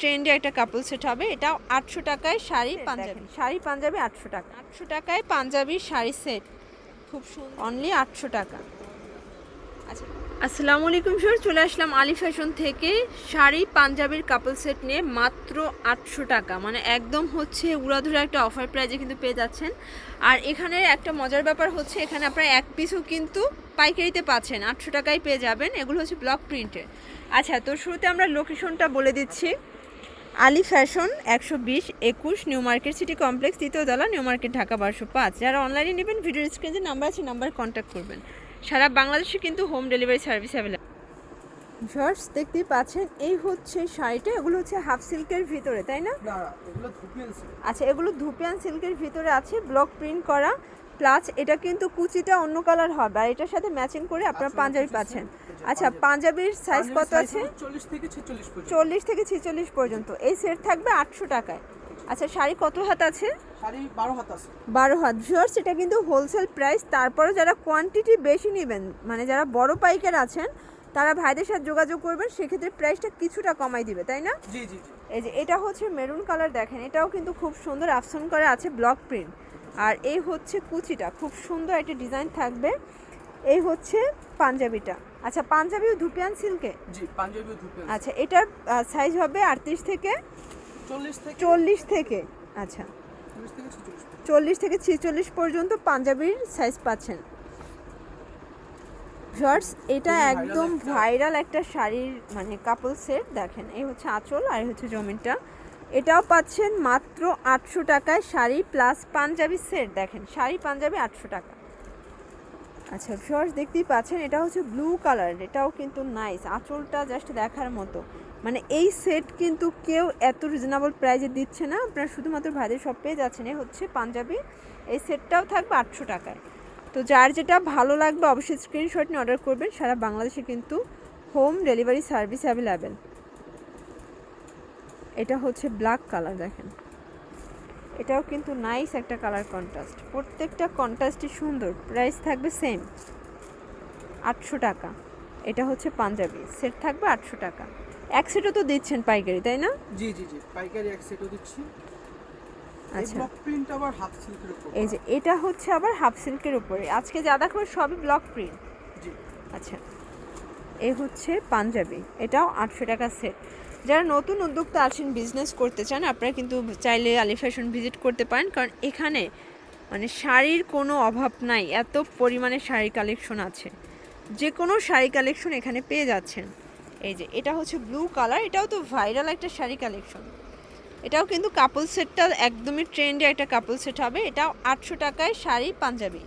ট্রেন্ডে একটা কাপল সেট হবে। এটাও আটশো টাকায় শাড়ি পাঞ্জাবি। শাড়ি পাঞ্জাবি আটশো টাকা। আটশো টাকায় পাঞ্জাবি শাড়ি সেট খুব সুন্দর। অনলি আটশো টাকা। আচ্ছা। আসসালামু আলাইকুম স্যার চলে আসলাম আলি ফ্যাশন থেকে। শাড়ি পাঞ্জাবির কাপল সেট নিয়ে মাত্র আটশো টাকা। মানে একদম হচ্ছে উড়াধুরা একটা অফার প্রাইজে কিন্তু পেয়ে যাচ্ছেন। আর এখানে একটা মজার ব্যাপার হচ্ছে এখানে আপনারা এক পিসও কিন্তু পাইকারিতে পাচ্ছেন। আটশো টাকায় পেয়ে যাবেন। এগুলো হচ্ছে ব্লক প্রিন্টের আচ্ছা তো শুরুতে আমরা লোকেশনটা বলে দিচ্ছি। আলি ফ্যাশন একশো বিশ একুশ নিউ মার্কেট সিটি কমপ্লেক্স তৃতীয় তলা নিউ মার্কেট ঢাকা বারোশো পাঁচ। যারা অনলাইনে নেবেন ভিডিও স্ক্রিনে নাম্বার আছে নাম্বার কন্ট্যাক্ট করবেন। সারা বাংলাদেশে কিন্তু home delivery service available shorts দেখতেই পাচ্ছেন এই হচ্ছে শাড়িটা এগুলো হচ্ছে হাফ সিল্কের ভিতরে তাই না? আচ্ছা এগুলো ধুপিয়ান সিল্কের ভিতরে আছে ব্লক প্রিন্ট করা। প্লাস এটা কিন্তু কুচিটা অন্য কালার হবে আর এটার সাথে ম্যাচিং করে আপনারা আচ্ছা, পাঞ্জাবি পাচ্ছেন। আচ্ছা, পাঞ্জাবির সাইজ কত আছে? চল্লিশ থেকে ছেচল্লিশ পর্যন্ত। এই সেট থাকবে আটশো টাকায়। আচ্ছা শাড়ি কত হাত আছে? বারো হাত ভিউয়ার্স এটা কিন্তু হোলসেল প্রাইস তারপরে যারা কোয়ান্টিটি বেশি নেবেন মানে যারা বড় পাইকার আছেন তারা ভাইদের সাথে যোগাযোগ করবেন সেক্ষেত্রে প্রাইসটা কিছুটা কমাই দিবে তাই না? জি জি জি। এই যে এটা হচ্ছে মেরুন কালার দেখেন। এটাও কিন্তু খুব সুন্দর আফসন করা আছে ব্লক প্রিন্ট আর এই হচ্ছে কুচিটা। খুব সুন্দর একটা ডিজাইন থাকবে। এই হচ্ছে পাঞ্জাবিটা। আচ্ছা পাঞ্জাবিও ধুপিয়ান সিল্কে? জি পাঞ্জাবি ধুপিয়ান আচ্ছা এটার সাইজ হবে আটত্রিশ থেকে চল্লিশ থেকে চল্লিশ থেকে। আচ্ছা। চল্লিশ থেকে ছেচল্লিশ চল্লিশ থেকে ছিচল্লিশ পর্যন্ত পাঞ্জাবির সাইজ পাচ্ছেন। শর্টস এটা একদম ভাইরাল একটা শাড়ির মানে কাপল সেট দেখেন। এই হচ্ছে আঁচল আর এই হচ্ছে জমিনটা। এটাও পাচ্ছেন মাত্র আটশো টাকায় শাড়ি প্লাস পাঞ্জাবি সেট দেখেন, শাড়ি, পাঞ্জাবি আটশো টাকা। আচ্ছা শর্টস দেখতেই পাচ্ছেন, এটা হচ্ছে ব্লু কালার এটাও কিন্তু নাইস আঁচলটা জাস্ট দেখার মতো। মানে এই সেট কিন্তু কেউ এত রিজনেবল প্রাইজে দিচ্ছে না। আপনারা শুধুমাত্র ভাইদের সব পেয়ে যাচ্ছেন। এ হচ্ছে পাঞ্জাবি। এই সেটটাও থাকবে আটশো টাকায়। তো যার যেটা ভালো লাগবে, অবশ্যই স্ক্রিনশট নিয়ে অর্ডার করবেন। সারা বাংলাদেশে কিন্তু হোম ডেলিভারি সার্ভিস অ্যাভেলেবেল এটা হচ্ছে ব্ল্যাক কালার দেখেন। এটাও কিন্তু নাইস একটা কালার কন্ট্রাস্ট প্রত্যেকটা কন্ট্রাস্টই সুন্দর প্রাইস থাকবে সেম আটশো টাকা। এটা হচ্ছে পাঞ্জাবি। সেট থাকবে আটশো টাকা। এক সেটও তো দিচ্ছেন পাইকারি তাই না? জি জি জি। পাইকারি এক সেটও দিচ্ছি। আচ্ছা। ব্লক প্রিন্ট আবার হাফ সিল্কের উপর। এই যে এটা হচ্ছে আবার হাফ সিল্কের উপরে। আজকে যা দেখো সবই ব্লক প্রিন্ট জি। আচ্ছা। এই হচ্ছে পাঞ্জাবি। এটাও আটশো টাকা সেট যারা নতুন উদ্যোক্তা আছেন বিজনেস করতে চান, আপনারা কিন্তু চাইলে আলি ফ্যাশন ভিজিট করতে পারেন। কারণ এখানে মানে শাড়ির কোনো অভাব নাই, এত পরিমাণে শাড়ি কালেকশন আছে। যে কোনো শাড়ি কালেকশন এখানে পেয়ে যাচ্ছেন। এই যে, এটা হচ্ছে ব্লু কালার এটাও তো ভাইরাল একটা শাড়ি কালেকশন এটাও কিন্তু কাপল সেটটা একদমই ট্রেন্ডে একটা কাপল সেট হবে। এটাও আটশো টাকায় শাড়ি পাঞ্জাবি।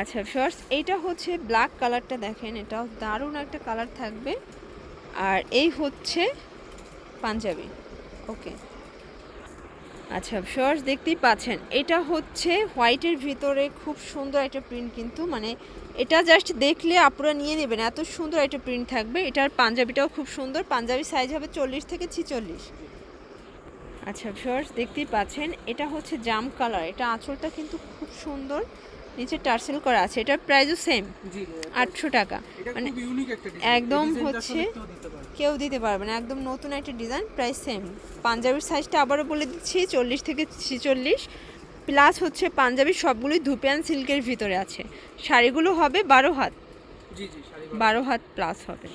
আচ্ছা ফার্স্ট এইটা হচ্ছে ব্ল্যাক কালারটা দেখেন, এটাও দারুণ একটা কালার থাকবে। আর এই হচ্ছে পাঞ্জাবি। ওকে আচ্ছা ফার্স্ট দেখতেই পাচ্ছেন, এটা হচ্ছে হোয়াইটের ভিতরে খুব সুন্দর একটা প্রিন্ট কিন্তু মানে এটা জাস্ট দেখলে আপনারা নিয়ে নেবেন, এত সুন্দর একটা প্রিন্ট থাকবে, এটার পাঞ্জাবিটাও খুব সুন্দর, পাঞ্জাবি সাইজ হবে চল্লিশ থেকে ছিচল্লিশ। আচ্ছা ফার্স্ট দেখতেই পাচ্ছেন, এটা হচ্ছে জাম কালার এটা আঁচলটা কিন্তু খুব সুন্দর। নিচে টার্সেল করা আছে এটার প্রাইসও সেম আটশো টাকা। মানে একদম হচ্ছে- কেউ দিতে পারবে না। একদম নতুন একটা ডিজাইন প্রাইস সেম পাঞ্জাবির সাইজটা আবারও বলে দিচ্ছি চল্লিশ থেকে ছিচল্লিশ। প্লাস হচ্ছে পাঞ্জাবির সবগুলোই ধুপিয়ান সিল্কের ভিতরে আছে। শাড়িগুলো হবে বারো হাত। বারো হাত। প্লাস হবে।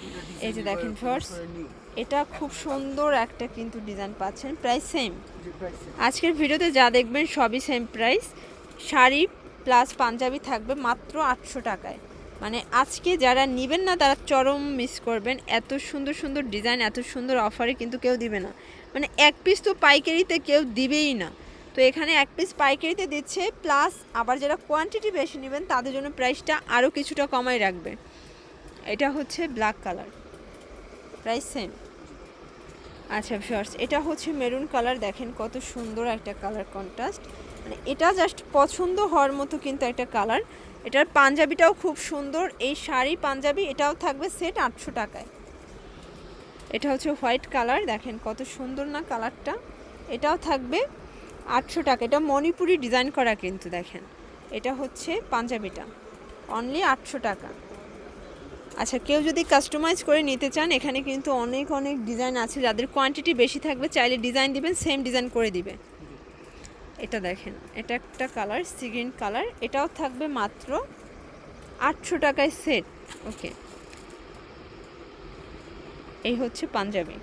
এই যে দেখেন ফার্স্ট নিউ এটা খুব সুন্দর একটা কিন্তু ডিজাইন পাচ্ছেন প্রাইস সেম আজকের ভিডিওতে যা দেখবেন সবই same price sari plus panjabi থাকবে মাত্র আটশো টাকায়। মানে আজকে যারা নেবেন না, তারা চরম মিস করবেন। এত সুন্দর সুন্দর ডিজাইন এত সুন্দর অফারে কিন্তু কেউ দিবে না। মানে এক পিস তো পাইকারিতে কেউ দিবেই না। তো এখানে এক পিস পাইকারিতে দিচ্ছে প্লাস আবার যারা কোয়ান্টিটি বেশি নেবেন, তাদের জন্য প্রাইসটা আরও কিছুটা কমাই রাখবে। এটা হচ্ছে ব্ল্যাক কালার প্রাইস সেম আচ্ছা শর্টস এটা হচ্ছে মেরুন কালার দেখেন কত সুন্দর একটা কালার কন্ট্রাস্ট মানে এটা জাস্ট পছন্দ হওয়ার মতো কিন্তু একটা কালার এটার পাঞ্জাবিটাও খুব সুন্দর, এই শাড়ি পাঞ্জাবি, এটাও থাকবে সেট আটশো টাকায়। এটা হচ্ছে হোয়াইট কালার দেখেন কত সুন্দর না কালারটা এটাও থাকবে আটশো টাকা, এটা মণিপুরি ডিজাইন করা কিন্তু দেখেন। এটা হচ্ছে পাঞ্জাবিটা অনলি আটশো টাকা। আচ্ছা কেউ যদি কাস্টমাইজ করে নিতে চান, এখানে কিন্তু অনেক অনেক ডিজাইন আছে যাদের কোয়ান্টিটি বেশি থাকবে, চাইলে ডিজাইন দিবেন সেম ডিজাইন করে দিবে এটা দেখেন, এটা একটা কালার সিগ্রিন কালার এটাও থাকবে মাত্র আটশো টাকায় সেট ওকে এই হচ্ছে পাঞ্জাবি।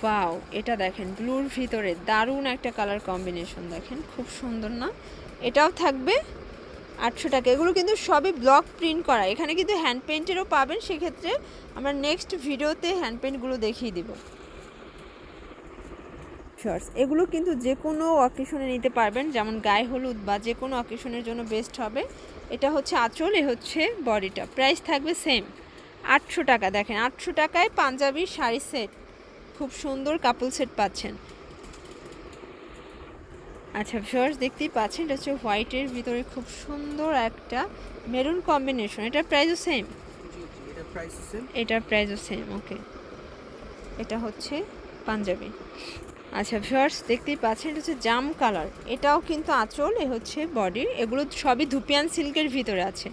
ওয়াও এটা দেখেন ব্লুর ভিতরে দারুণ একটা কালার কম্বিনেশন দেখেন, খুব সুন্দর না? এটাও থাকবে আটশো টাকা। এগুলো কিন্তু সবই ব্লক প্রিন্ট করা। এখানে কিন্তু হ্যান্ড পেন্টেরও পাবেন, সেক্ষেত্রে আমরা নেক্সট ভিডিওতে হ্যান্ড পেন্টগুলো দেখিয়ে দিব। শর্টস এগুলো কিন্তু যে কোনো অকেশনে নিতে পারবেন, যেমন গায়ে হলুদ বা যে কোনো অকেশনের জন্য বেস্ট হবে। এটা হচ্ছে আঁচল, এ হচ্ছে বডিটা প্রাইস থাকবে সেম আটশো টাকা, দেখেন, আটশো টাকায় পাঞ্জাবি শাড়ি সেট খুব সুন্দর কাপল সেট পাচ্ছেন। আচ্ছা ভিউয়ার্স দেখতেই পাচ্ছেন, এটা হচ্ছে হোয়াইটের ভিতরে খুব সুন্দর একটা মেরুন কম্বিনেশন এটার প্রাইসও সেম এটার প্রাইসও সেম ওকে এটা হচ্ছে পাঞ্জাবি। আচ্ছা ভিউয়ার্স দেখতেই পাচ্ছেন, এটা হচ্ছে জাম কালার এটাও কিন্তু আঁচল, এ হচ্ছে বডি এগুলো সবই ধুপিয়ান সিল্কের ভিতরে আছে।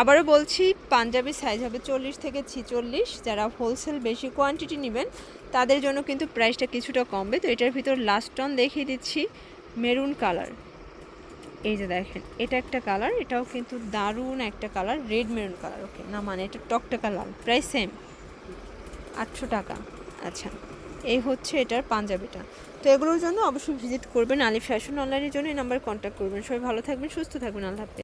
আবারও বলছি, পাঞ্জাবি সাইজ হবে চল্লিশ থেকে ছিচল্লিশ। যারা হোলসেল বেশি কোয়ান্টিটি নেবেন, তাদের জন্য কিন্তু প্রাইসটা কিছুটা কমবে। তো এটার ভিতর লাস্ট টন দেখিয়ে দিচ্ছি। Maroon colour. এই যে দেখেন, এটা একটা কালার, এটাও কিন্তু দারুণ একটা colour, red maroon colour, okay. না মানে এটা টকটকা লাল প্রায় সেম। আটশো টাকা। আচ্ছা এই হচ্ছে এটার পাঞ্জাবিটা। তো এগুলোর জন্য অবশ্যই ভিজিট করবেন আলি ফ্যাশন অনলাইনের জন্য এই নাম্বার কন্ট্যাক্ট করবেন। সবাই ভালো থাকবেন, সুস্থ থাকবেন, আল্লাহ